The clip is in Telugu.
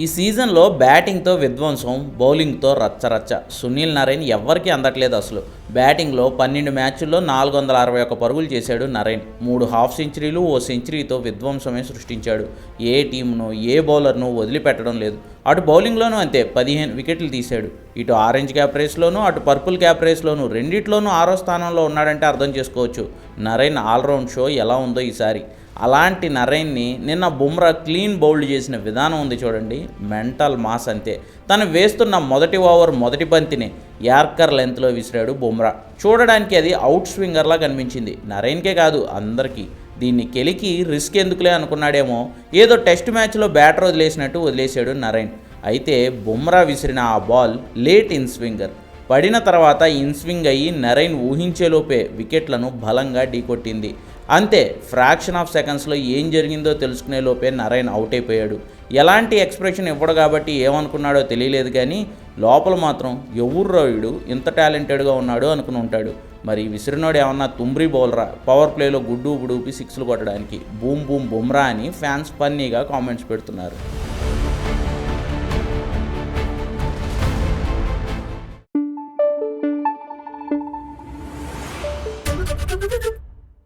ఈ సీజన్లో బ్యాటింగ్తో విధ్వంసం బౌలింగ్తో రచ్చరచ్చ. సునీల్ నరేన్ ఎవ్వరికీ అందట్లేదు అసలు. బ్యాటింగ్లో పన్నెండు మ్యాచ్ల్లో నాలుగు వందల అరవై ఒక్క పరుగులు చేశాడు నరైన్. మూడు హాఫ్ సెంచరీలు ఓ సెంచరీతో విధ్వంసమే సృష్టించాడు. ఏ టీంను ఏ బౌలర్ను వదిలిపెట్టడం లేదు. అటు బౌలింగ్లోనూ అంతే పదిహేను వికెట్లు తీశాడు. ఇటు ఆరెంజ్ క్యాప్ రేస్లోనూ అటు పర్పుల్ క్యాప్ రేస్లోనూ రెండిట్లోనూ ఆరో స్థానంలో ఉన్నాడంటే అర్థం చేసుకోవచ్చు. నరేన్ ఆల్రౌండ్ షో ఎలా ఉందో ఈసారి. అలాంటి నరైన్ని నిన్న బుమ్రా క్లీన్ బౌల్డ్ చేసిన విధానం ఉంది చూడండి. మెంటల్ మాస్ అంతే. తను వేస్తున్న మొదటి ఓవర్ మొదటి బంతిని యార్కర్ లెంత్లో విసిరాడు బుమ్రా. చూడడానికి అది అవుట్ స్వింగర్లా కనిపించింది. నరైన్కే కాదు అందరికీ. దీన్ని కెలికి రిస్క్ ఎందుకులే అనుకున్నాడేమో. ఏదో టెస్ట్ మ్యాచ్లో బ్యాటర్ వదిలేసినట్టు వదిలేశాడు నరైన్. అయితే బుమ్రా విసిరిన ఆ బాల్ లేట్ ఇన్ స్వింగర్. పడిన తర్వాత ఇన్స్వింగ్ అయ్యి నరైన్ ఊహించేలోపే వికెట్లను బలంగా ఢీకొట్టింది. అంతే ఫ్రాక్షన్ ఆఫ్ సెకండ్స్లో ఏం జరిగిందో తెలుసుకునే లోపే నారాయణ అవుట్ అయిపోయాడు. ఎలాంటి ఎక్స్ప్రెషన్ ఇవ్వడు కాబట్టి ఏమనుకున్నాడో తెలియలేదు కానీ లోపల మాత్రం ఎవరు వీడు? ఇంత టాలెంటెడ్గా ఉన్నాడు అనుకుని ఉంటాడు. మరి విసిరినోడు ఏమన్నా తుమ్రి బౌలరా? పవర్ ప్లేలో గుడ్డు బుడూపి సిక్స్లు కొట్టడానికి బూమ్ బూమ్ బుమ్రా అని ఫ్యాన్స్ పన్నీగా కామెంట్స్ పెడుతున్నారు.